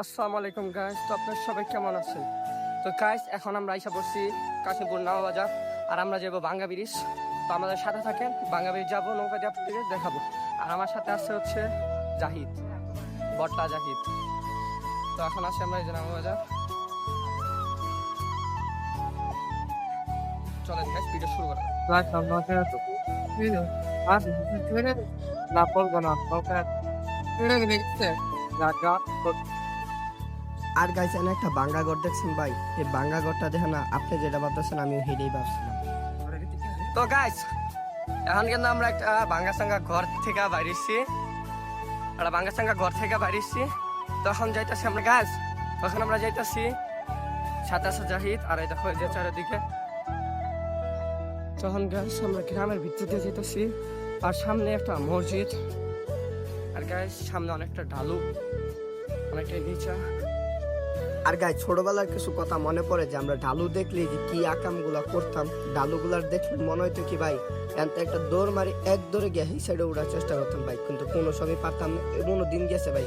আসসালামু আলাইকুম গাইস তো আপনার সবাই কেমন আছেন? তো গাইস এখন আমরা আইসা পড়ছি কাশীপুর নাওবাজার আর আমরা যাব বাঙ্গা ব্রিজ তো আমাদের সাথে থাকেন, বাঙ্গা ব্রিজ যাব নৌকা দিয়ে আপনাদেরকে দেখাবো। আর আমার সাথে আছে হচ্ছে জাহিদ, বট্টা জাহিদ। তো এখন আসি আমরা এই যে নাওবাজার চলেন গাইস ভিডিও শুরু করা। না পড়ব না আর গাইছে এনে একটা বাঙ্গা ঘর দেখছেন ভাই? এই বাঙ্গা ঘরটা দেখে না আপনি যেটা ভাবতেছেন আমি হেডেই ভাবছিলাম। তো গাইস এখন কিন্তু আমরা একটা বাঙ্গা সাঙ্গা ঘর থেকে বাইরেছি একটা বাঙ্গা সাঙ্গা ঘর থেকে বাইরেছি তখন যাইতাছি আমরা গাছ তখন আমরা যাইতাছি সাতাশে জাহিদ আর এই দেখো যে চারিদিকে। তখন গাছ আমরা গ্রামের দিয়ে যেতেছি আর সামনে একটা মসজিদ। আর গাছ সামনে অনেকটা ঢালু অনেকটা নিচা। আর গায়ে ছোটবেলার কিছু কথা মনে পড়ে যে আমরা ঢালু দেখলে যে কি আকামগুলা করতাম। ঢালু গুলার দেখলে মনে হইতো কি ভাই, এনতে একটা দৌড় মারি, এক দৌড়ে গিয়ে এই সাইডে উড়ার চেষ্টা করতাম ভাই। কিন্তু কোনো সময় পারতাম না কোনো দিন গেছে ভাই,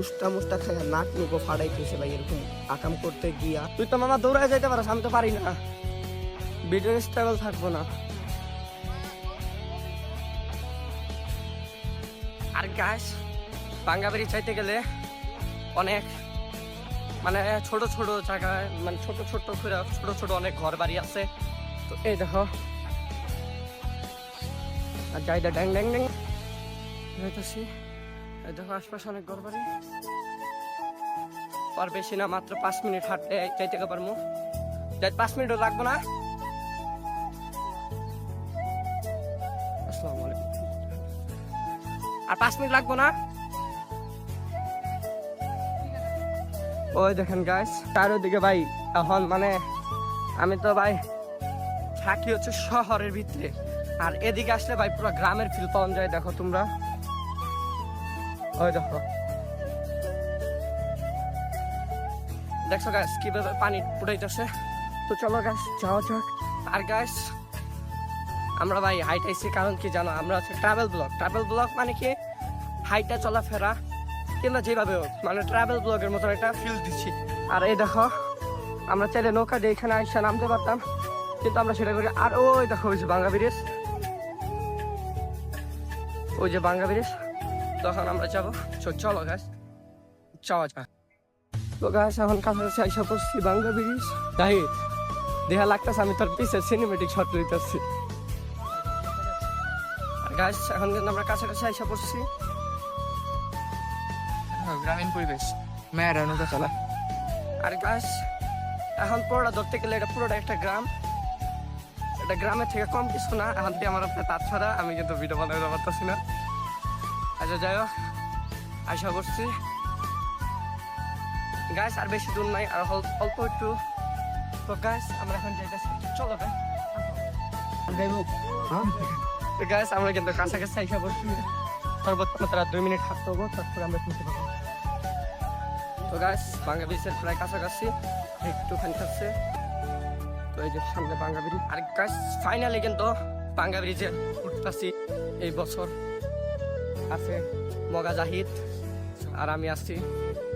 উষ্টা মুষ্টা খাইয়া নাক নুকো ফাড়াই পেয়েছে ভাই, এরকম আকাম করতে গিয়া। তুই তো মামা দৌড়ায় যাইতে পারো আমি তো পারি না। ভিডিও স্ট্রাগল থাকব না। আর গাছ, বাঙ্গাবাড়ি চাইতে গেলে অনেক মানে ছোট ছোট জায়গায় মানে ছোট ছোট করে, ছোট ছোট অনেক ঘর বাড়ি আছে। তো এই দেখো। আর যাইটা ড্যাং ড্যাং ড্যাং। যাইতেছি। এই দেখো, আশপাশে অনেক ঘর বাড়ি আর বেশি না, মাত্র পাঁচ মিনিট হাঁটতে যাইতে পারব যাই, পাঁচ মিনিটও লাগবো না। আর পাঁচ মিনিট লাগবো না? ওই দেখেন গাছ চারিদিকে ভাই, এখন মানে আমি তো ভাই থাকি হচ্ছে শহরের ভিতরে। আর এদিকে আসলে ভাই পুরো গ্রামের ফিল পাওয়া যায়, দেখো তোমরা। ওই দেখো। দেখছ গাছ কীভাবে পানি ফুটাইতেছে? তো চলো গাছ যাওয়া যাক। আর গাছ আমরা ভাই হাইট হাইটাইছি কারণ কি জানো, আমরা হচ্ছে ট্রাভেল ব্লগ ট্রাভেল ব্লগ মানে কি? হাইটা চলাফেরা। কিংবা যেভাবে হোক মানে ট্রাভেল ব্লগের মতন একটা ফিল দিচ্ছি। আর এই দেখো আমরা চাইলে নৌকা দিয়ে এখানে আইসা নামতে পারতাম কিন্তু আমরা সেটা করি আর ওই দেখো ওই যে বাঙ্গা ব্রিজ ওই যে বাঙ্গা ব্রিজ তখন আমরা যাব। চলো গাছ যাওয়া যাক। তো গাছ এখন কাছাকাছি আইসা পড়ছি বাঙ্গা ব্রিজ তাই? দেখা লাগতেছে আমি তোর পিছের সিনেমেটিক শট লইতেছি। আর গাছ এখন কিন্তু আমরা কাছাকাছি আইসা পড়ছি। গ্রামীণ পরিবেশ। মেয়েরা নৌকা চালা আর গাছ এখন পুরোটা ধরতে গেলে এটা পুরোটা একটা গ্রাম। এটা গ্রামের থেকে কম কিছু না এখন দিয়ে আমার আপনার তার ছাড়া আমি কিন্তু ভিডিও বানাতে পারতেছি না। আচ্ছা যাই হোক আশা করছি। গাছ আর বেশি দূর নাই আর অল- অল্প একটু। তো গাছ আমরা এখন যাইতেছি চলো তো গাছ আমরা কিন্তু কাছাকাছি আইসা করছি সর্বোচ্চ মাত্রা দুই মিনিট হাঁটতে হব, তারপরে আমরা শুনতে পাবো। তো গাছ ব্রিজের প্রায় কাছাকাছি একটুখানি আছে। তো এই যে সামনে বাঙ্গা ব্রিজ আর গাছ ফাইনালি কিন্তু বাঙ্গা ব্রিজে উঠতেছি এই বছর আছে মগা জাহিদ। আর আমি আসছি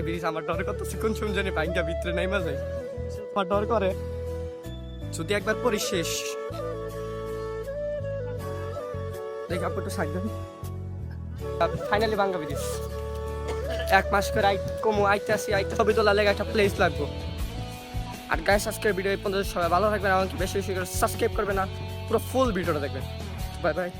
ব্রিজ আমার ডর করতেছি, কোন সময় জানি বাঙ্গা ভিতরে নাই মাঝে আমার ডর করে। যদি একবার পরি শেষ দেখি আপু একটু সাইড ফাইনালি বাংলা ব্রিজ এক মাস করে আই কমু, আইতে আসি, আইতে ছবি তোলা লেগে একটা প্লেস লাগবো। আর গায়ে সাবস্ক্রাইব ভিডিও এই পর্যন্ত সবাই ভালো থাকবেন এমনকি বেশি বেশি করে সাবস্ক্রাইব করবেন না পুরো ফুল ভিডিওটা দেখবেন। Bye bye